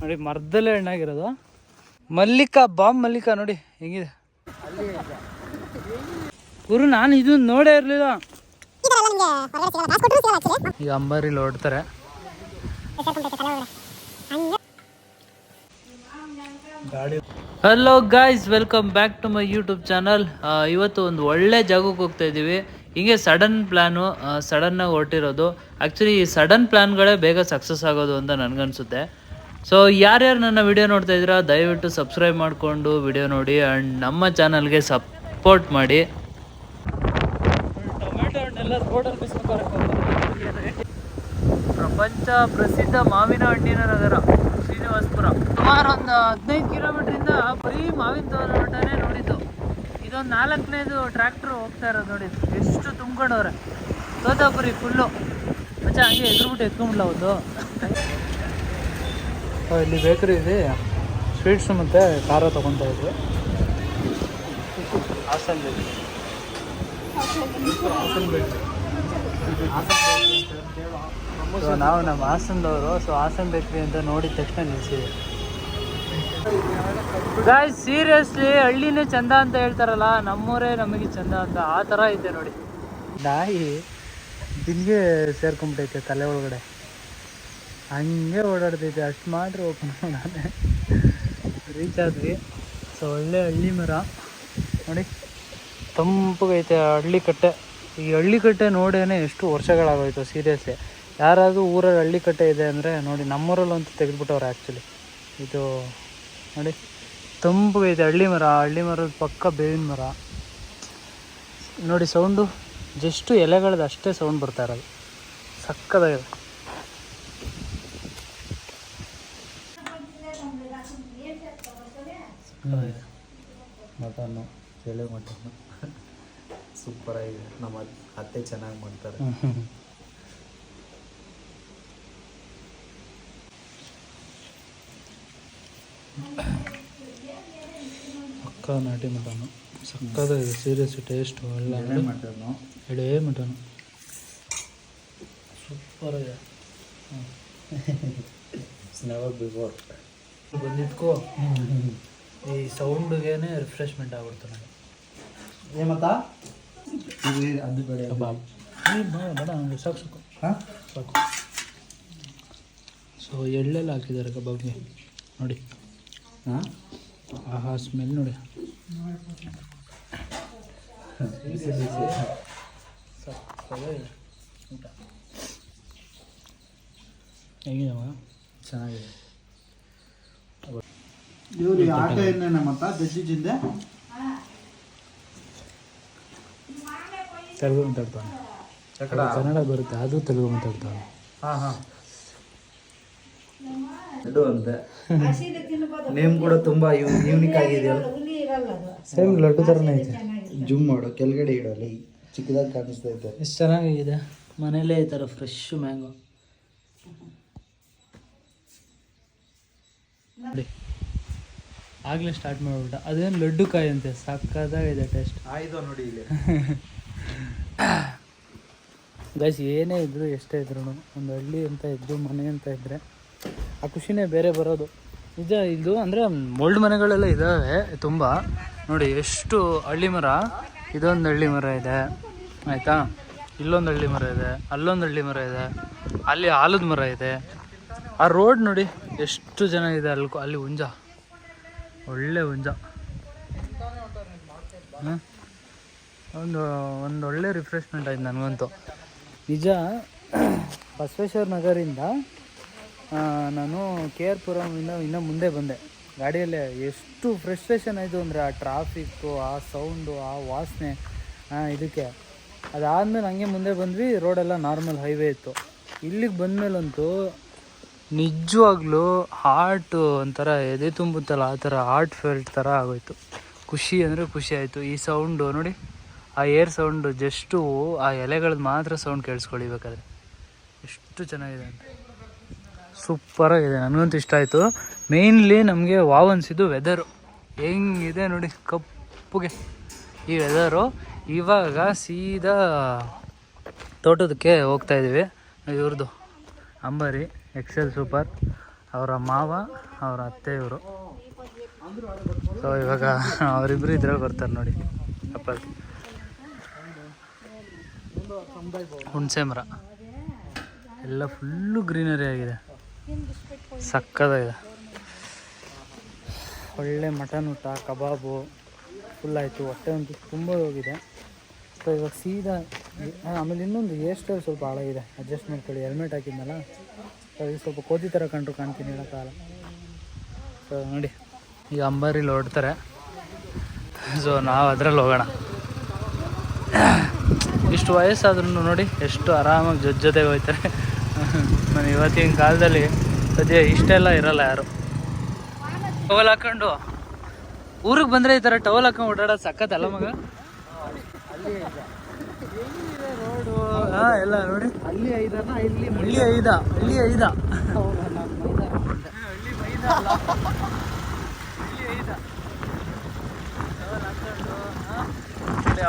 ನೋಡಿ ಮರದಲ್ಲೇ ಹಣ್ಣಾಗಿರೋದು. ಮಲ್ಲಿಕಾ ಬಾಂಬ್ ಮಲ್ಲಿಕಾ ನೋಡಿ ಹೆಂಗಿದೆ? ಗುರು ನಾನು ಇದು ನೋಡೇ ಇರಲಿಲ್ಲ. ಈಗ ಅಂಬಾರಿಲಿ ಹೊಡ್ತಾರೆ hello guys welcome back to my YouTube channel ಇವತ್ತು ಒಂದು ಒಳ್ಳೆ ಜಾಗಕ್ಕೆ ಹೋಗ್ತಾ ಇದ್ದೀವಿ. ಹಿಂಗೆ ಸಡನ್ ಪ್ಲ್ಯಾನು ಸಡನ್ನಾಗಿ ಹೊರಟಿರೋದು. ಆ್ಯಕ್ಚುಲಿ ಈ ಸಡನ್ ಪ್ಲ್ಯಾನ್ಗಳೇ ಬೇಗ ಸಕ್ಸಸ್ ಆಗೋದು ಅಂತ ನನಗನ್ಸುತ್ತೆ. ಸೊ ಯಾರ್ಯಾರು ನನ್ನ ವಿಡಿಯೋ ನೋಡ್ತಾ ಇದ್ದೀರಾ, ದಯವಿಟ್ಟು ಸಬ್ಸ್ಕ್ರೈಬ್ ಮಾಡಿಕೊಂಡು ವಿಡಿಯೋ ನೋಡಿ ಆ್ಯಂಡ್ ನಮ್ಮ ಚಾನಲ್ಗೆ ಸಪೋರ್ಟ್ ಮಾಡಿ. ಪ್ರಪಂಚ ಪ್ರಸಿದ್ಧ ಮಾವಿನ ಹಣ್ಣಿನ ನಗರ, ಶ್ರೀನಿವಾಸಪುರ. ಸುಮಾರು ಒಂದು ಹದಿನೈದು ಕಿಲೋಮೀಟ್ರಿಂದ ಬರೀ ಮಾವಿನ ತೋಟನೇ ನೋಡಿದ್ದು. ಇದೊಂದು ನಾಲ್ಕನೇದು ಟ್ರ್ಯಾಕ್ಟರ್ ಹೋಗ್ತಾ ಇರೋದು ನೋಡಿ. ಎಷ್ಟು ತುಂಬ್ಕೊಂಡವ್ರೆ. ತೋತಾಪುರಿ ಫುಲ್ಲು ಮಚ್ಚ, ಹಂಗೆ ಎದುರುಬಿಟ್ಟು ಎತ್ಕೊಂಡ್ಲ ಒಂದು ಇಲ್ಲಿ ಬೇಕರಿ ಇದೆ. ಸ್ವೀಟ್ಸ್ ಮತ್ತು ಖಾರ ತೊಗೊತಾ ಇದ್ರು. ಹಾಸನ್ ಸೊ ನಾವು ನಮ್ಮ ಹಾಸನದವರು ಸೊ ಹಾಸನ್ ಬೇಕ್ರಿ ಅಂತ ನೋಡಿದ ತಕ್ಷಣ ನಿಲ್ಸಿದ್ವಿ ಗಾಯ್ ಸೀರಿಯಸ್ಲಿ ಹಳ್ಳಿನೇ ಚಂದ ಅಂತ ಹೇಳ್ತಾರಲ್ಲ, ನಮ್ಮೂರೇ ನಮಗೆ ಚಂದ ಅಂತ ಆ ಥರ ಇದೆ ನೋಡಿ. ನಾಯಿ ದಿನ್ಗೆ ಸೇರ್ಕೊಂಬಿಟ್ಟೈತೆ ತಲೆ ಒಳಗಡೆ. ಹಂಗೆ ಓಡಾಡ್ತೈತೆ ಅಷ್ಟು ಮಾತ್ರ ಓಪನ್ ನಾನೇ ರೀಚ್ ಆದ್ವಿ. ಸೊ ಒಳ್ಳೆ ಹಳ್ಳಿ ಮರ. ನೋಡಿ, ತಂಪಗೈತೆ ಹಳ್ಳಿ ಕಟ್ಟೆ ಈ ಹಳ್ಳಿ ಕಟ್ಟೆ ನೋಡೇನೆ ಎಷ್ಟು ವರ್ಷಗಳಾಗೋಯ್ತು ಸೀರಿಯಸ್ಲಿ ಯಾರಾದರೂ ಊರಲ್ಲಿ ಹಳ್ಳಿ ಕಟ್ಟೆ ಇದೆ ಅಂದರೆ, ನೋಡಿ ನಮ್ಮೂರಲ್ಲಂತೂ ತೆಗೆದುಬಿಟ್ಟವ್ರೆ ಆ್ಯಕ್ಚುಲಿ ಇದು, ನೋಡಿ, ತಂಪಗೈತೆ ಹಳ್ಳಿ ಮರ. ಹಳ್ಳಿ ಮರದ ಪಕ್ಕ ಬೇವಿನ ಮರ. ನೋಡಿ ಸೌಂಡು ಜಸ್ಟು ಎಲೆಗಳದ್ದು ಅಷ್ಟೇ ಸೌಂಡ್ ಬರ್ತಾ ಇರೋದು. ಸಕ್ಕದಾಗಿದೆ. ಮಟನ್ನು ಎಳೆ ಮಟನ್ನು. ಸೂಪರಾಗಿದೆ ನಮ್ಮ ಅತ್ತೆ ಚೆನ್ನಾಗಿ ಮಾಡ್ತಾರೆ. ಅಕ್ಕ ನಾಟಿ ಮಟನು ಸಕ್ಕದ ಸೀರಿಯಸ್ ಟೇಸ್ಟು ಒಳ್ಳೆ ಎಳೆ ಮಟನ್ನು. ಎಡೇ ಮಟನು ಸೂಪರ್ ಇದೆ ನೆವರ್ ಬಿಫೋರ್ ಬಂದಿದ್ಕೋ. ಈ ಸೌಂಡ್ಗೆ ರಿಫ್ರೆಶ್ಮೆಂಟ್ ಆಗ್ಬಿಡ್ತು ನನಗೆ. ಏಮತ್ತ ಇದು ಅದು ಬೇಡ ಕಬಾಬ್ ಬೇಡ ನನಗೆ ಸಾಕು ಸಾಕು. ಹಾಂ? ಸಾಕು. ಸೊ ಎಳ್ಳೆಲ್ಲ ಹಾಕಿದ್ದಾರೆ ಕಬಾಬ್ಗೆ. ನೋಡಿ. ಹಾಂ? ಆಹಾ ಸ್ಮೆಲ್ ನೋಡಿ. ಊಟ. ಹೆಂಗಿದೆ ಮಗ ಚೆನ್ನಾಗಿದೆ. ಇವ್ರು ಆಟ ಏನೇನ ಮತ್ತ? ದಜ್ಜಿ ಜಿಂದೆ? ತೆಲುಗು ಮಾತಾಡ್ತಾನೆ. ಕನ್ನಡ ಬರುತ್ತೆ ಅದು ತೆಲುಗು ಮಾತಾಡ್ತಾನೆ. ಹಾಂ ಹಾಂ. ಲಡ್ಡು ಅಂತೆ. ನೇಮ್ ಕೂಡ ತುಂಬಾ ಯೂನಿಕ್ ಆಗಿದೆಯಲ್ಲ. ಸೇಮ್ ಲಡ್ಡು ಥರನೇ ಇದೆ ಜೂಮ್ ಮಾಡು ಕೆಳಗಡೆ ಇಡಲಿ ಚಿಕ್ಕದಾಗಿ ಕಾಣಿಸ್ತೈತೆ ಎಷ್ಟು ಚೆನ್ನಾಗಿದೆ. ಮನೇಲೇ ಈ ಥರ ಫ್ರೆಶ್ ಮ್ಯಾಂಗೋ ನೋಡಿ. ಆಗಲೇ ಸ್ಟಾರ್ಟ್ ಮಾಡ್ಬಿಟ್ಟ. ಅದೇನು ಲಡ್ಡು ಕಾಯಿ ಅಂತೆ? ಸಕ್ಕದಾಗಿದೆ ಟೇಸ್ಟ್ ಆಯ್ತು ನೋಡಿ ಇಲ್ಲಿ. ಗೈಸ್ ಏನೇ ಇದ್ರು ಎಷ್ಟೇ ಇದ್ರು ಒಂದು ಹಳ್ಳಿ ಅಂತ ಇದ್ದು ಮನೆ ಅಂತ ಇದ್ದರೆ ಆ ಖುಷಿನೇ ಬೇರೆ ಬರೋದು. ನಿಜ ಇದು ಅಂದರೆ ಮೊಲ್ಡ್ ಮನೆಗಳೆಲ್ಲ ಇದ್ದಾವೆ ತುಂಬ. ನೋಡಿ ಎಷ್ಟು ಹಳ್ಳಿ ಮರ. ಇದೊಂದು ಹಳ್ಳಿ ಮರ ಇದೆ. ಆಯಿತಾ? ಇಲ್ಲೊಂದು ಹಳ್ಳಿ ಮರ ಇದೆ ಅಲ್ಲೊಂದು ಹಳ್ಳಿ ಮರ ಇದೆ ಅಲ್ಲಿ ಆಲದ ಮರ ಇದೆ. ಆ ರೋಡ್ ನೋಡಿ ಎಷ್ಟು ಜನ ಇದೆ ಅಲ್ಲಿ ಅಲ್ಲಿ ಹುಂಜ. ಒಳ್ಳೆ ಹುಂಜ. ಒಂದು ಒಂದು ಒಳ್ಳೆ ರಿಫ್ರೆಶ್ಮೆಂಟ್ ಆಯ್ತು ನನಗಂತೂ. ನಿಜ, ಬಸವೇಶ್ವರ ನಗರಿಂದ ನಾನು ಕೆ ಆರ್ ಪುರಮಿಂದ ಇನ್ನೂ ಮುಂದೆ ಬಂದೆ. ಗಾಡಿಯಲ್ಲೇ ಎಷ್ಟು ಫ್ರಸ್ಟ್ರೇಷನ್ ಆಯಿತು ಅಂದರೆ ಆ ಟ್ರಾಫಿಕ್ಕು ಆ ಸೌಂಡು ಆ ವಾಸನೆ ಇದಕ್ಕೆ. ಅದಾದಮೇಲೆ ಹಂಗೆ ಮುಂದೆ ಬಂದ್ವಿ ರೋಡೆಲ್ಲ ನಾರ್ಮಲ್ ಹೈವೇ ಇತ್ತು. ಇಲ್ಲಿಗೆ ಬಂದಮೇಲಂತೂ ನಿಜವಾಗ್ಲೂ ಹಾರ್ಟ್ ಒಂಥರ ಎದೆ ತುಂಬುತ್ತಲ್ಲ, ಆ ಥರ ಹಾರ್ಟ್ ಫೆಲ್ಟ್ ಥರ ಆಗೋಯ್ತು. ಖುಷಿ ಅಂದರೆ ಖುಷಿ ಆಯಿತು. ಈ ಸೌಂಡು ನೋಡಿ, ಆ ಏರ್ ಸೌಂಡು ಜಸ್ಟು ಆ ಎಲೆಗಳದ್ದು ಮಾತ್ರ ಸೌಂಡ್ ಕೇಳಿಸ್ಕೊಳ್ಳಿ ಬೇಕಾದ್ರೆ. ಎಷ್ಟು ಚೆನ್ನಾಗಿದೆ ಅಂತ. ಸೂಪರಾಗಿದೆ ನನಗಂತೂ ಇಷ್ಟ ಆಯಿತು. ಮೇಯ್ನ್ಲಿ ನಮಗೆ ವಾವ್ ಅನಿಸಿದ್ದು ವೆದರು ಹೆಂಗಿದೆ ನೋಡಿ, ಕಪ್ಪುಗೆ. ಈ ವೆದರು ಇವಾಗ ಸೀದಾ ತೋಟದಕ್ಕೆ ಹೋಗ್ತಾ ಇದ್ದೀವಿ ಇವ್ರದ್ದು ಅಂಬಾರಿ. ಎಕ್ಸೆಲ್ ಸೂಪರ್ ಅವರ ಮಾವ, ಅವರ ಅತ್ತೆ ಇವರು. ಸೊ ಇವಾಗ ಅವರಿಬ್ಬರು ಇದ್ರಲ್ಲಿ ಬರ್ತಾರೆ ನೋಡಿ ಕಪ್ಪಲ್ ಹುಣಸೆ ಮರ. ಎಲ್ಲ ಫುಲ್ಲು ಗ್ರೀನರಿ ಆಗಿದೆ. ಸಕ್ಕದಾಗಿದೆ ಒಳ್ಳೆ ಮಟನ್ ಊಟ, ಕಬಾಬು ಫುಲ್ ಆಯಿತು. ಹೊಟ್ಟೆ ಒಂದು ತುಂಬ ಹೋಗಿದೆ ಸೊ ಇವಾಗ ಸೀದಾ, ಆಮೇಲೆ ಇನ್ನೊಂದು ಏರ್ ಸ್ಟೈಲ್ ಸ್ವಲ್ಪ ಹಾಳಾಗಿದೆ. ಅಡ್ಜಸ್ಟ್ ಮಾಡ್ಕೊಳ್ಳಿ. ಹೆಲ್ಮೆಟ್ ಹಾಕಿದ್ನಲ್ಲ? ಇದು ಸ್ವಲ್ಪ ಕೋತಿ ಥರ ಕಂಡ್ರು ಕಾಣ್ತೀನಿ ಕಾಲ ಸೊ ನೋಡಿ, ಈಗ ಅಂಬಾರಿಲಿ ಹೊಡ್ತಾರೆ ಸೊ ನಾವು ಅದರಲ್ಲಿ ಹೋಗೋಣ. ಇಷ್ಟು ವಯಸ್ಸಾದ್ರೂ ನೋಡಿ, ಎಷ್ಟು ಆರಾಮಾಗಿ ಜೊತೆ ಜೊತೆಗೆ ಹೋಗ್ತಾರೆ ನಾನು ಇವತ್ತಿನ ಕಾಲದಲ್ಲಿ ಸದ್ಯ ಇಷ್ಟೆಲ್ಲ ಇರಲ್ಲ ಯಾರು. ಟವಲ್ ಹಾಕೊಂಡು. ಊರಿಗೆ ಬಂದರೆ ಈ ಥರ ಟವಲ್ ಹಾಕೊಂಡು ಓಡಾಡೋದು ಸಕ್ಕತ್ತಲ್ಲ ಮಗ? ರೋಡು ಹಾಂ ಎಲ್ಲ ನೋಡಿ. ಅಲ್ಲಿ ಐದನ ಇಲ್ಲಿ ಹಳ್ಳಿ ಐದ ಹಳ್ಳಿ ಐದ.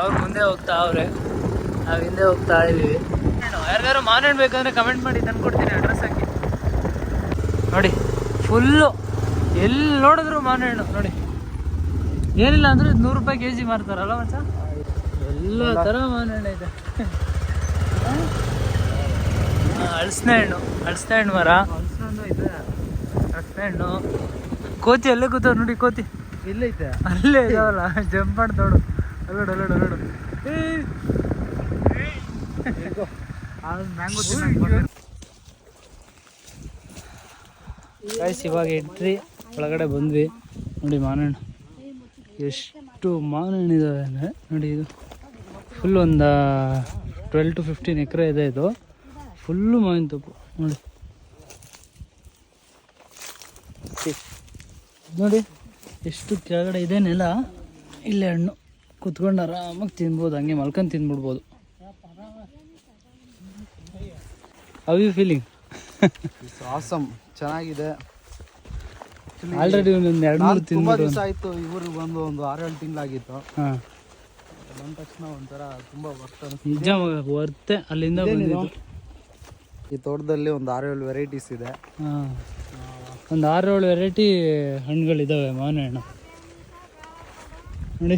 ಅವ್ರು ಮುಂದೆ ಹೋಗ್ತಾ ಅವ್ರೆ. ನಾವು ಹಿಂದೆ ಹೋಗ್ತಾ ಇದೀವಿ ಯಾರಿಗಾರು ಮಾವಿನ ಬೇಕಂದ್ರೆ ಕಮೆಂಟ್ ಮಾಡಿ ತಂದು ಕೊಡ್ತೀನಿ ಅಡ್ರೆಸ್ ಹಾಕಿ. ನೋಡಿ ಫುಲ್ಲು ಎಲ್ಲಿ ನೋಡಿದ್ರು ಮಾವಿನ ಹಣ್ಣು ನೋಡಿ. ಏನಿಲ್ಲ ಅಂದ್ರೆ ನೂರು ರೂಪಾಯಿ ಕೆ ಜಿ ಮಾರ್ತಾರಲ್ಲ ಮಚ್ಚ? ಎಲ್ಲ ಥರ ಮಾವಿನ ಹಣ್ಣು ಇದೆ. ಹಳಸನೆ ಹಣ್ಣು ಹಳಸನೆ ಹಣ್ಣು ಮರ ಹಳಸನೆ ಹಣ್ಣು. ಕೋತಿ ಅಲ್ಲೇ ಕೂತಾವ ನೋಡಿ ಕೋತಿ. ಇಲ್ಲೈತೆ ಅಲ್ಲೇ ಇದಾವಲ್ಲ ಜಂಪ್ ಮಾಡಿ ನೋಡು. ಅಲ್ಲೋಡು ಅಲ್ಲೋಡು ಅಲ್ಲೋಡು. ಗೈಸ್ ಇವಾಗ ಎಂಟ್ರಿ ಒಳಗಡೆ ಬಂದ್ವಿ. ನೋಡಿ ಮಾನಣ್ಣ ಎಷ್ಟು ಮಾನಣ್ಣ ಇದಾವೆ ಅಂದರೆ ನೋಡಿ ಇದು. ಫುಲ್ ಒಂದು ಟ್ವೆಲ್ ಟು ಫಿಫ್ಟೀನ್ ಎಕರೆ ಇದೆ ಇದು. ಫುಲ್ಲು ಮಾವಿನ ತಪ್ಪು ನೋಡಿ. ನೋಡಿ ಎಷ್ಟು ಕೆಳಗಡೆ ಇದೆ ನೆಲ. ಇಲ್ಲೇ ಹಣ್ಣು. ಕುತ್ಕೊಂಡು ಆರಾಮಾಗಿ ತಿನ್ಬೋದು ಹಂಗೆ ಮಲ್ಕೊಂಡು ತಿಂದ್ಬಿಡ್ಬೋದು ಹೌ ಯು ಫೀಲಿಂಗ್ ಆಸಮ್ ಚೆನ್ನಾಗಿದೆ. ಆಲ್ರೆಡಿ ಒಂದು ಎರಡು ಮೂರು ತಿಂಗಳು ಆಯಿತು ದಿವಸ ಆಯ್ತು ಇವ್ರಿಗೆ ಬಂದು ಒಂದು ಆರೇಳು ತಿಂಗಳಾಗಿತ್ತು. ಹಾಂ. ಬಂದ ತಕ್ಷಣ ಒಂಥರ ತುಂಬಾ ವರ್ತ್ ನಿಜ ವರ್ತೆ ಅಲ್ಲಿಂದ ಬಂದಿದ್ದು? ಈ ತೋಟದಲ್ಲಿ ಒಂದು ಏಳು ವೆರೈಟೀಸ್ ಇದೆ. ಒಂದು ಆರು ಏಳು ವೆರೈಟಿ ಹಣ್ಣುಗಳಿದ್ದಾವೆ ಮಾವಿನ ಹಣ್ಣು. ನೋಡಿ.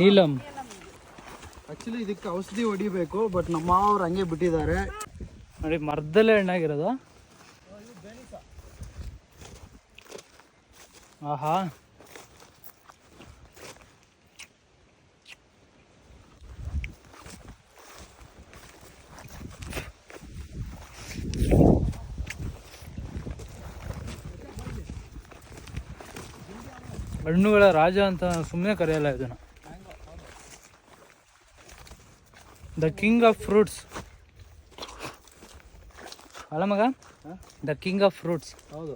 ನೀಲಂ. ಆಕ್ಚುಲಿ ಇದಕ್ಕೆ ಔಷಧಿ ಹೊಡಿಬೇಕು ಬಟ್ ನಮ್ಮ ಅವ್ರು ಹಂಗೆ ಬಿಟ್ಟಿದ್ದಾರೆ. ನೋಡಿ ಮರ್ದಲ್ಲೇ ಹಣ್ಣಾಗಿರೋದು. ಆಹಾ. ಹಣ್ಣುಗಳ ರಾಜ ಅಂತ ಸುಮ್ಮನೆ ಕರೆಯಲ್ಲ ಇದನ್ನು. ದ ಕಿಂಗ್ ಆಫ್ ಫ್ರೂಟ್ಸ್ ಅಲ್ಲ ಮಗ? ದ ಕಿಂಗ್ ಆಫ್ ಫ್ರೂಟ್ಸ್ ಹೌದು.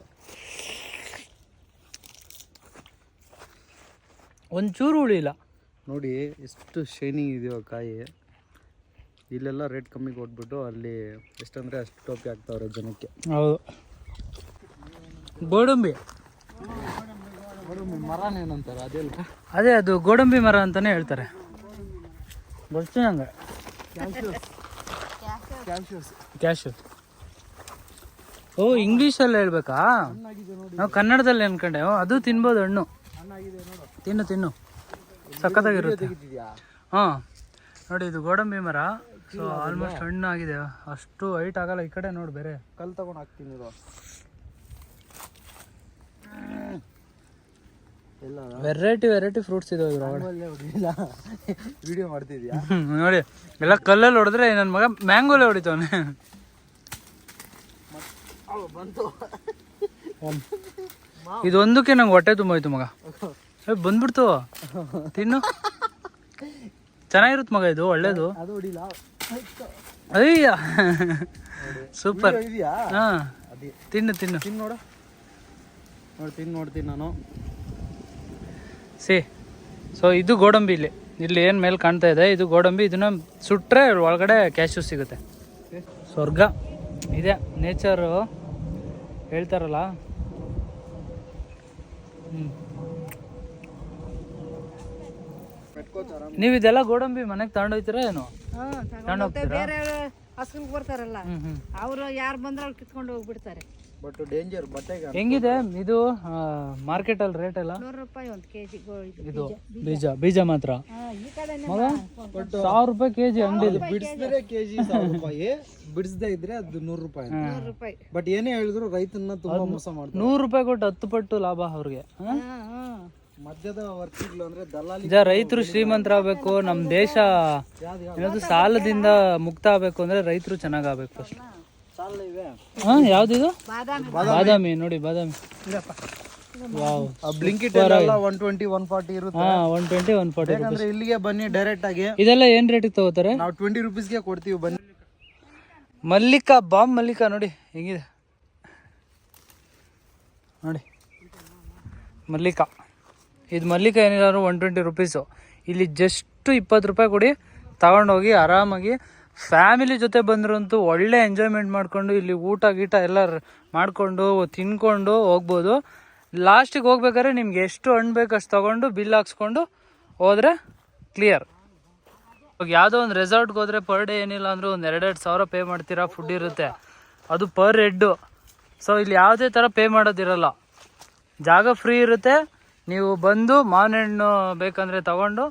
ಒಂಚೂರು ಉಳಿಲ್ಲ ನೋಡಿ ಎಷ್ಟು ಶೈನಿಂಗ್ ಇದೆಯೋ ಕಾಯಿ. ಇಲ್ಲೆಲ್ಲ ರೇಟ್ ಕಮ್ಮಿ ಕೊಟ್ಬಿಟ್ಟು ಅಲ್ಲಿ ಎಷ್ಟಂದ್ರೆ ಅಷ್ಟು ಟೋಪಿ ಆಗ್ತಾವ್ರೆ ಜನಕ್ಕೆ. ಹೌದು. ಗೋಡಂಬಿ. ಅದೇ ಅದು ಗೋಡಂಬಿ ಮರ ಅಂತಾನೆ ಹೇಳ್ತಾರೆ. ಓ ಇಂಗ್ಲಿಷ್ ಕ್ಯಾಶು ಓ ಇಂಗ್ಲೀಷಲ್ಲಿ ಹೇಳ್ಬೇಕಾ? ನಾವು ಕನ್ನಡದಲ್ಲಿ ಅನ್ಕೊಂಡೆ. ಅದು ತಿನ್ಬೋದು ಹಣ್ಣು. ತಿನ್ನು ತಿನ್ನು. ಸಖತ್ತಾಗಿರುತ್ತೆ. ಹಾಂ. ನೋಡಿ ಇದು ಗೋಡಂಬಿ ಮರ. ಸೊ ಆಲ್ಮೋಸ್ಟ್ ಹಣ್ಣು ಆಗಿದೆ ಅಷ್ಟು ಹೈಟ್ ಆಗಲ್ಲ. ಈ ಕಡೆ ನೋಡಿ ಬೇರೆ. ಕಲ್ ತಗೊಂಡು ಹಾಕ್ತೀನಿ ಇದು ವೆರೈಟಿ ವೆರೈಟಿ ಫ್ರೂಟ್ಸ್ ಇದಾವೆ ಇದ್ರೊಳಗಡೆ. ನಮ್ಮಲ್ಲೇ ಹೊಡಿಲ್ಲ. ವಿಡಿಯೋ ಮಾಡ್ತಿದ್ಯಾ? ನೋಡಿ. ಎಲ್ಲ ಕಲ್ಲಲ್ಲಿ ಹೊಡೆದ್ರೆ ನನ್ನ ಮಗ ಮ್ಯಾಂಗೋಲೆ ಹೊಡಿತಾವನೆ. ಬಂತು. ಇದೊಂದಕ್ಕೆ ನಂಗೆ ಹೊಟ್ಟೆ ತುಂಬೋಯ್ತು ಮಗ. ಬಂದ್ಬಿಡ್ತು. ತಿನ್ನು. ಚೆನ್ನಾಗಿರುತ್ತೆ ಮಗ ಇದು ಒಳ್ಳೇದು. ಅಯ್ಯ ಸೂಪರ್. ಹಾ. ಅದೇ. ತಿನ್ನು ತಿನ್ನು. ತಿನ್ ನೋಡು. ನೋಡ್ತೀನಿ ನೋಡ್ತೀನಿ ನಾನು. ಸಿ. ಸೊ ಇದು ಗೋಡಂಬಿ ಇಲ್ಲಿ. ಇಲ್ಲಿ ಏನು ಮೇಲೆ ಕಾಣ್ತಾ ಇದೆ? ಇದು ಗೋಡಂಬಿ ಇದನ್ನ ಸುಟ್ಟರೆ ಒಳಗಡೆ ಕ್ಯಾಶು ಸಿಗುತ್ತೆ. ಸ್ವರ್ಗ. ಇದೆ. ನೇಚರು ಹೇಳ್ತಾರಲ್ಲ. ಹ್ಞೂ ನೀವು ಇದೆಲ್ಲ ಗೋಡಂಬಿ ಮನೆಗೆ ತಗೊಂಡೋಗ್ತೀರಾ ಏನು? ತಗೊಂಡೋಗ್ತೀರಾ ಬರ್ತಾರಲ್ಲ. ಅವರು ಯಾರು ಬಂದ್ರೆ ಅವ್ರು ಕಿತ್ಕೊಂಡು ಹೋಗ್ಬಿಡ್ತಾರೆ. ಬಟ್ ಡೇಂಜರ್ ಬಟ್ಟೆಗೆ ಹೆಂಗಿದೆ? ಇದು ಮಾರ್ಕೆಟ್ ಅಲ್ಲಿ ರೇಟ್ ಎಲ್ಲ? ನೂರು ರೂಪಾಯಿ ಒಂದು ಕೆ ಜಿ ಇದು ಬೀಜ. ಬೀಜ ಮಾತ್ರ? ಮಗ ಸಾವಿರ ರೂಪಾಯಿ ಕೆಜಿ ಅಂಗಡಿ ಬಿಡಿಸಿದ್ರೆ ಕೆಜಿ ಸಾವಿರ ರೂಪಾಯಿ ಬಿಡಿಸದೇ ಇದ್ರೆ ಅದು ನೂರು ರೂಪಾಯಿ ಬಟ್ ಏನೇ ಹೇಳಿದ್ರು ರೈತನ ತುಂಬಾ ಮೋಸ ಮಾಡ್ತಾರೆ. ನೂರು ರೂಪಾಯಿ ಕೊಟ್ಟು ಹತ್ತು ಪಟ್ಟು ಲಾಭ ಅವ್ರಿಗೆ ಹ? ಹಾಂ ಹಾಂ. ಮಧ್ಯದ ವರ್ತಿಗಳು ಅಂದ್ರೆ ದಲ್ಲಾಳಿ ರೈತರು ಶ್ರೀಮಂತರಾಗಬೇಕು ನಮ್ಮ ದೇಶ ಏನಾದ್ರು ಸಾಲದಿಂದ ಮುಕ್ತ ಆಗ್ಬೇಕು ಅಂದ್ರೆ ರೈತರು ಚೆನ್ನಾಗಾಗಬೇಕು ಫಸ್ಟ್ ಹಾ ಯಾವ್ದಿದು? ಬಾದಾಮಿ. ಬಾದಾಮಿ. ನೋಡಿ ಬಾದಾಮಿ. ವಾವ್. ಬ್ಲಿಂಕಿಟ್ ಎಲ್ಲ ಒನ್ ಟ್ವೆಂಟಿ ಒನ್ ಫಾರ್ಟಿ ಇರುತ್ತೆ. ಹಾ ಒನ್ ಟ್ವೆಂಟಿ ಒನ್ ಫಾರ್ಟಿ ಯಾಕಂದ್ರೆ ಇಲ್ಲಿಗೆ ಬನ್ನಿ ಡೈರೆಕ್ಟ್ ಆಗಿ. ಇದೆಲ್ಲ ಏನ್ ರೇಟಿಗೆ ತಗೋತಾರೆ? ನಾವು ಟ್ವೆಂಟಿ ರುಪೀಸ್ಗೆ ಕೊಡ್ತೀವಿ ಬನ್ನಿ. ಮಲ್ಲಿಕಾ ಬಾಂಬ್ ಮಲ್ಲಿಕಾ ನೋಡಿ ಹೆಂಗಿದೆ? ನೋಡಿ. ಮಲ್ಲಿಕಾ. ಇದು ಮಲ್ಲಿಕಾ ಏನಿಲ್ಲ ಒನ್ ಟ್ವೆಂಟಿ ರುಪೀಸು ಇಲ್ಲಿ ಜಸ್ಟ್ ಇಪ್ಪತ್ತು ರೂಪಾಯಿ ಕೊಡಿ. ತಗೊಂಡೋಗಿ ಆರಾಮಾಗಿ ಫ್ಯಾಮಿಲಿ ಜೊತೆ ಬಂದ್ರಂತೂ ಒಳ್ಳೆ ಎಂಜಾಯ್ಮೆಂಟ್ ಮಾಡ್ಕೊಂಡು ಇಲ್ಲಿ ಊಟ ಗೀಟ ಎಲ್ಲ ಮಾಡ್ಕೊಂಡು, ತಿನ್ಕೊಂಡು ಹೋಗ್ಬೋದು. ಲಾಸ್ಟಿಗೆ ಹೋಗ್ಬೇಕಾದ್ರೆ ನಿಮ್ಗೆ ಎಷ್ಟು ಹಣ್ಣು ಬೇಕು ಅಷ್ಟು ತೊಗೊಂಡು ಬಿಲ್ ಹಾಕ್ಸ್ಕೊಂಡು ಹೋದ್ರೆ ಕ್ಲಿಯರ್. ಇವಾಗ ಯಾವುದೋ ಒಂದು ರೆಸಾರ್ಟ್ಗೆ ಹೋದ್ರೆ ಪರ್ ಡೇ ಏನಿಲ್ಲ ಅಂದರೂ ಒಂದು ಎರಡೆರಡು ಸಾವಿರ ಪೇ ಮಾಡ್ತೀರಾ, ಫುಡ್ ಇರುತ್ತೆ. ಅದು ಪರ್ ಹೆಡ್ಡು. ಸೊ ಇಲ್ಲಿ ಯಾವುದೇ ಥರ ಪೇ ಮಾಡೋದಿರಲ್ಲ. ಜಾಗ ಫ್ರೀ ಇರುತ್ತೆ. ನೀವು ಬಂದು ಮಾವಿನ ಹಣ್ಣು ಬೇಕಂದರೆ ತಗೊಂಡು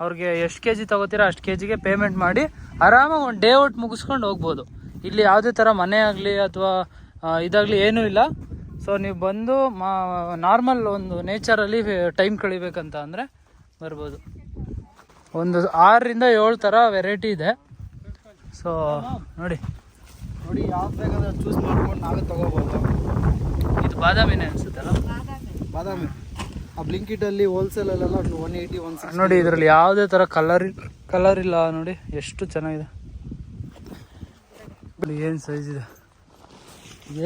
ಅವ್ರಿಗೆ ಎಷ್ಟು ಕೆ ಜಿ ತೊಗೋತೀರಾ ಅಷ್ಟು ಕೆ ಜಿಗೆ ಪೇಮೆಂಟ್ ಮಾಡಿ ಆರಾಮಾಗಿ ಒಂದು ಡೇ ಔಟ್ ಮುಗಿಸ್ಕೊಂಡು ಹೋಗ್ಬೋದು. ಇಲ್ಲಿ ಯಾವುದೇ ಥರ ಮನೆ ಆಗಲಿ ಅಥವಾ ಇದಾಗಲಿ ಏನೂ ಇಲ್ಲ. ಸೊ ನೀವು ಬಂದು ಮಾ ನಾರ್ಮಲ್ ಒಂದು ನೇಚರಲ್ಲಿ ಟೈಮ್ ಕಳಿಬೇಕಂತ ಅಂದರೆ ಬರ್ಬೋದು. ಒಂದು ಆರರಿಂದ ಏಳು ಥರ ವೆರೈಟಿ ಇದೆ. ಸೊ ನೋಡಿ. ನೋಡಿ ಯಾವ್ದು ಬೇಕಾದ್ರೆ ಚೂಸ್ ಮಾಡ್ಕೊಂಡು ನಾವೇ ತೊಗೋಬೋದು. ಇದು ಬಾದಾಮಿನೇ ಅನಿಸುತ್ತಲ್ಲ? ಬಾದಾಮಿ. ಆ ಬ್ಲಿಂಕಿಟಲ್ಲಿ ಒನ್ ಏಯ್ಟಿ ಒನ್ ನೋಡಿ ಇದರಲ್ಲಿ ಯಾವುದೇ ತರ ಕಲರ್ ಕಲರ್ ಇಲ್ಲ ನೋಡಿ ಎಷ್ಟು ಚೆನ್ನಾಗಿದೆ. ಏನು ಸೈಜ್ ಇದೆ.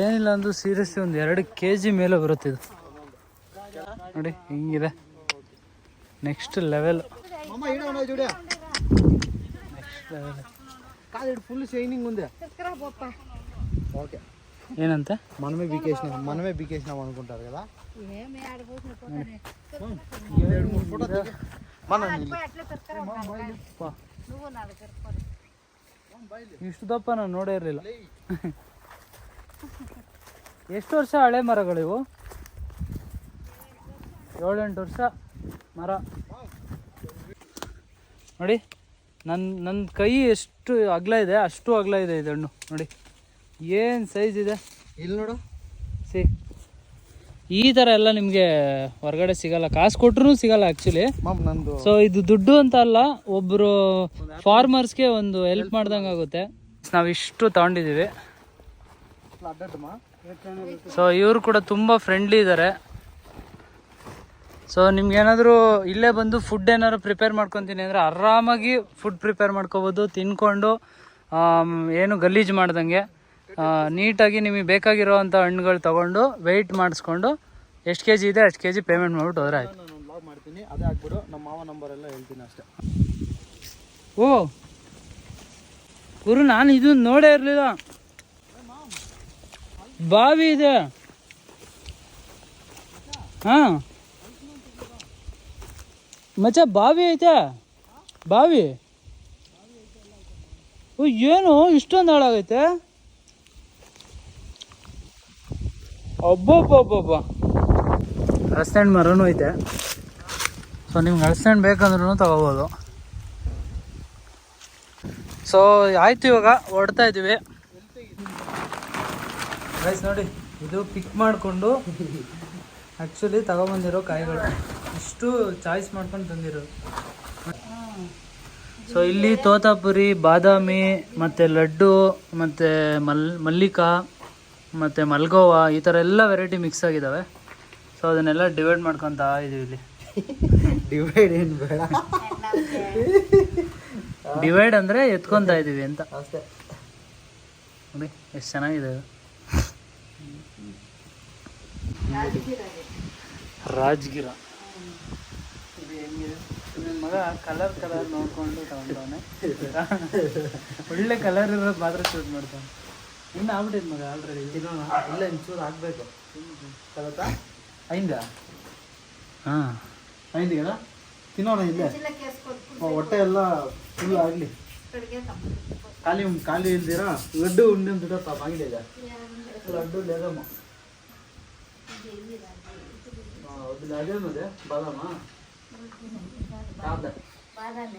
ಏನಿಲ್ಲ ಅಂದ್ರೆ ಸೀರಿಯಸ್ಲಿ ಒಂದು ಎರಡು ಕೆ ಜಿ ಮೇಲೆ ಬರುತ್ತೆ ಇದು. ನೋಡಿ ಹಿಂಗಿದೆ. Next level next level full shining ಮುಂದೆ. ಓಕೆ ಏನಂತೆ మనమే బీకేసినాం మనమే బీకేసినాం అనుకుంటారు కదా ఏమి ఆడిపోతుంది పోతానే ఏడు మూడు ఫోటో దిగు. మన పోయి అట్లే తిరగరా నువ్వు నా దగ్గర ಇಷ್ಟು ದಪ್ಪ ನಾನು ನೋಡೇ ಇರಲಿಲ್ಲ ಎಷ್ಟು ವರ್ಷ ಹಳೆ ಮರಗಳಿವು ಏಳೆಂಟು ವರ್ಷ ಮರ ನೋಡಿ ನನ್ನ ನನ್ನ ಕೈ ಎಷ್ಟು ಅಗಲ ಇದೆ ಅಷ್ಟು ಅಗಲ ಇದೆ ಇದು ಹಣ್ಣು ನೋಡಿ ಏನು ಸೈಜ್ ಇದೆ? ಇಲ್ಲಿ ನೋಡು. ಸಿ. ಈ ಥರ ಎಲ್ಲ ನಿಮಗೆ ಹೊರಗಡೆ ಸಿಗಲ್ಲ. ಕಾಸು ಕೊಟ್ರು ಸಿಗಲ್ಲ ಆ್ಯಕ್ಚುಲಿ ನಂದು ಸೊ ಇದು ದುಡ್ಡು ಅಂತ ಅಲ್ಲ ಒಬ್ಬರು ಫಾರ್ಮರ್ಸ್ಗೆ ಒಂದು ಹೆಲ್ಪ್ ಮಾಡ್ದಂಗೆ ಆಗುತ್ತೆ. ನಾವು ಇಷ್ಟು ತಗೊಂಡಿದ್ದೀವಿ ಸೊ ಇವರು ಕೂಡ ತುಂಬ ಫ್ರೆಂಡ್ಲಿ ಇದ್ದಾರೆ ಸೊ ನಿಮ್ಗೇನಾದರೂ ಇಲ್ಲೇ ಬಂದು ಫುಡ್ ಏನಾದ್ರು ಪ್ರಿಪೇರ್ ಮಾಡ್ಕೊತೀನಿ ಅಂದರೆ ಆರಾಮಾಗಿ ಫುಡ್ ಪ್ರಿಪೇರ್ ಮಾಡ್ಕೋಬೋದು ತಿನ್ಕೊಂಡು ಏನು ಗಲೀಜು ಮಾಡ್ದಂಗೆ. ನೀಟಾಗಿ ನಿಮಗೆ ಬೇಕಾಗಿರೋವಂಥ ಹಣ್ಣುಗಳು ತೊಗೊಂಡು ವೆಯ್ಟ್ ಮಾಡಿಸ್ಕೊಂಡು ಎಷ್ಟು ಕೆ ಜಿ ಇದೆ ಅಷ್ಟು ಕೆ ಜಿ ಪೇಮೆಂಟ್ ಮಾಡ್ಬಿಟ್ಟು ಹೋದ್ರೆ ಆಯ್ತು. ನಾನು ಮಾಡ್ತೀನಿ ಅದೇ ಆಗ್ಬಿಡು ನಮ್ಮ ಮಾವ ನಂಬರ್ ಎಲ್ಲ ಹೇಳ್ತೀನಿ ಅಷ್ಟೇ. ಓ ಗುರು ನಾನು ಇದು ನೋಡೇ ಇರಲಿಲ್ಲ. ಬಾವಿ ಇದೆ. ಹಾಂ. ಮಚ್ಚ ಬಾವಿ ಐತೆ. ಬಾವಿ. ಓ ಏನು ಇಷ್ಟೊಂದು ಹಾಳಾಗೈತೆ? ಅಬ್ಬಬ್ಬಬ್ಬಬ್ಬ. ಹಲಸಿನಣ್ಣು ಮರನೂ ಐತೆ. ಸೊ ನಿಮ್ಗೆ ಹಲಸಿನಣ್ಣು ಬೇಕಂದ್ರೂ ತಗೋಬೋದು. ಸೊ ಆಯ್ತು ಇವಾಗ, ಹೊಡ್ತಾ ಇದ್ದೀವಿ. ಗೈಸ್ ನೋಡಿ, ಇದು ಪಿಕ್ ಮಾಡಿಕೊಂಡು ಆ್ಯಕ್ಚುಲಿ ತಗೊಬಂದಿರೋ ಕಾಯಿಗಳು. ಇಷ್ಟು ಚಾಯ್ಸ್ ಮಾಡ್ಕೊಂಡು ತಂದಿರೋದು. ಸೊ ಇಲ್ಲಿ ತೋತಾಪುರಿ, ಬಾದಾಮಿ, ಮತ್ತು ಲಡ್ಡು, ಮತ್ತು ಮಲ್ ಮಲ್ಲಿಕಾ ಮತ್ತು ಮಲ್ಗೋವಾ ಈ ಥರ ಎಲ್ಲ ವೆರೈಟಿ ಮಿಕ್ಸ್ ಆಗಿದ್ದಾವೆ ಸೊ ಅದನ್ನೆಲ್ಲ ಡಿವೈಡ್ ಮಾಡ್ಕೊತಾ ಇದೀವಿ ಇಲ್ಲಿ. ಡಿವೈಡ್ ಏನು ಬೇಡ. ಡಿವೈಡ್ ಅಂದರೆ ಎತ್ಕೊತಾ ಇದ್ದೀವಿ ಅಂತ. ಅಷ್ಟೇ. ನೋಡಿ ಎಷ್ಟು ಚೆನ್ನಾಗಿದೆ. ರಾಜ್ಗಿರ. ನನ್ನ ಮಗ ಕಲರ್ ಕಲರ್ ನೋಡ್ಕೊಂಡು ತಗೊಂಡವನೆ. ಒಳ್ಳೆ ಕಲರ್ ಇರೋದು ಮಾತ್ರ ಚೂಸ್ ಮಾಡ್ತಾನೆ. ಇನ್ನು ಆಗ್ಬಿಟ್ಟಿದ್ ಮಗ ಆಲ್ರೆಡಿ ತಿನ್ನೋಣ ಇಲ್ಲ ಒಂಚೂರು ಹಾಕ್ಬೇಕು ಕಲತಾ ಐಂದ? ಹಾಂ. ಐಂದಿಗೆಲ್ಲ ತಿನ್ನೋಣ ಇಲ್ಲೇ. ಹೊಟ್ಟೆ ಎಲ್ಲ ಫುಲ್ ಆಗಲಿ. ಖಾಲಿ ಖಾಲಿ ಇಲ್ದಿರಾ? ಲಡ್ಡು ಉಂಡೆ ದುಡ್ಡ ಪಾಪ ಆಗಿದೆ ಈಗ. ಲಡ್ಡು ಲೇದಮ್ಮ ಅದು ಲೇದಮ್ಮದೆ ಬಾದಾಮ.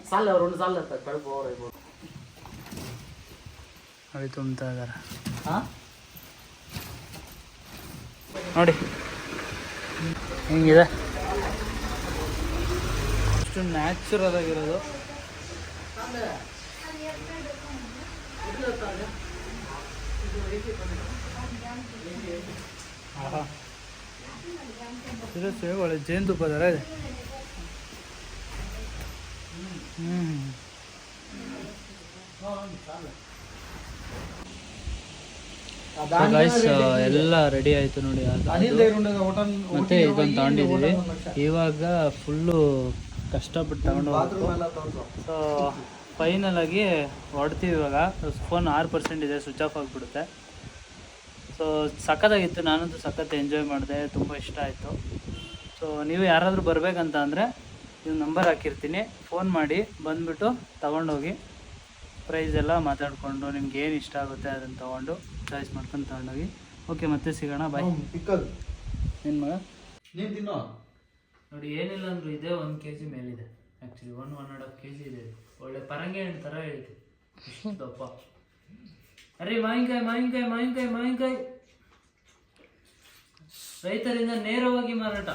ಸಾಲ ಅವ್ರು ಒಂದು ಸಾಲ ಕಡುಬು ಅವ್ರು ನೋಡಿ ತುಂಬ್ತಾ ಇದ್ದಾರೆ. ಹಾಂ? ನೋಡಿ. ಹೆಂಗಿದೆ? ಅಷ್ಟು ನ್ಯಾಚುರಲ್ ಆಗಿರೋದು. ಇರುತ್ತೆ ಒಳ್ಳೆ ಜೇನುತುಪ್ಪ ಥರ ಇದೆ. ಹ್ಞೂ ಗೈಸ್ ಎಲ್ಲ ರೆಡಿ ಆಯಿತು ನೋಡಿ. ಮತ್ತೆ ಇದೊಂದು ತಗೊಂಡಿದ್ದೀವಿ ಇವಾಗ ಫುಲ್ಲು ಕಷ್ಟಪಟ್ಟು ತಗೊಂಡು ಸೊ ಫೈನಲ್ ಆಗಿ ಹೊಡ್ತೀವಿ ಇವಾಗ. ಫೋನ್ ಆರು ಪರ್ಸೆಂಟ್ ಇದೆ ಸ್ವಿಚ್ ಆಫ್ ಆಗಿಬಿಡುತ್ತೆ. ಸೊ ಸಖತ್ತಾಗಿತ್ತು. ನಾನಂತೂ ಸಖತ್ ಎಂಜಾಯ್ ಮಾಡಿದೆ. ತುಂಬ ಇಷ್ಟ ಆಯಿತು. ಸೊ ನೀವು ಯಾರಾದರೂ ಬರಬೇಕಂತ ಅಂದರೆ ನೀವು ನಂಬರ್ ಹಾಕಿರ್ತೀನಿ. ಫೋನ್ ಮಾಡಿ ಬಂದುಬಿಟ್ಟು ತಗೊಂಡೋಗಿ ಪ್ರೈಸ್ ಎಲ್ಲ ಮಾತಾಡಿಕೊಂಡು ನಿಮ್ಗೆ ಏನು ಇಷ್ಟ ಆಗುತ್ತೆ ಅದನ್ನು ತೊಗೊಂಡು. ಚಾಯ್ಸ್ ಮಾಡ್ಕೊಂಡು ತಗೊಂಡೋಗಿ. ಓಕೆ ಮತ್ತೆ ಸಿಗೋಣ ಬಾಯ್ ಪಿಕ್ಕಲ್ ಏನು ಮಗ? ನೀನು ತಿನ್ನೋ. ನೋಡಿ ಏನಿಲ್ಲ ಅಂದ್ರೆ ಇದೆ ಒಂದು ಕೆ ಜಿ ಮೇಲಿದೆ. Actually one one and half K G ಇದೆ. ಒಳ್ಳೆ ಪರಂಗಿ ಹಣ್ಣು ಥರ ಐತೆ. ಇಷ್ಟು ದಪ್ಪ. ಅರೆ ಮಾವಿನಕಾಯಿ ಮಾವಿನಕಾಯಿ ಮಾವಿನಕಾಯಿ ಮಾವಿನಕಾಯಿ. ರೈತರಿಂದ ನೇರವಾಗಿ ಮಾರಾಟ.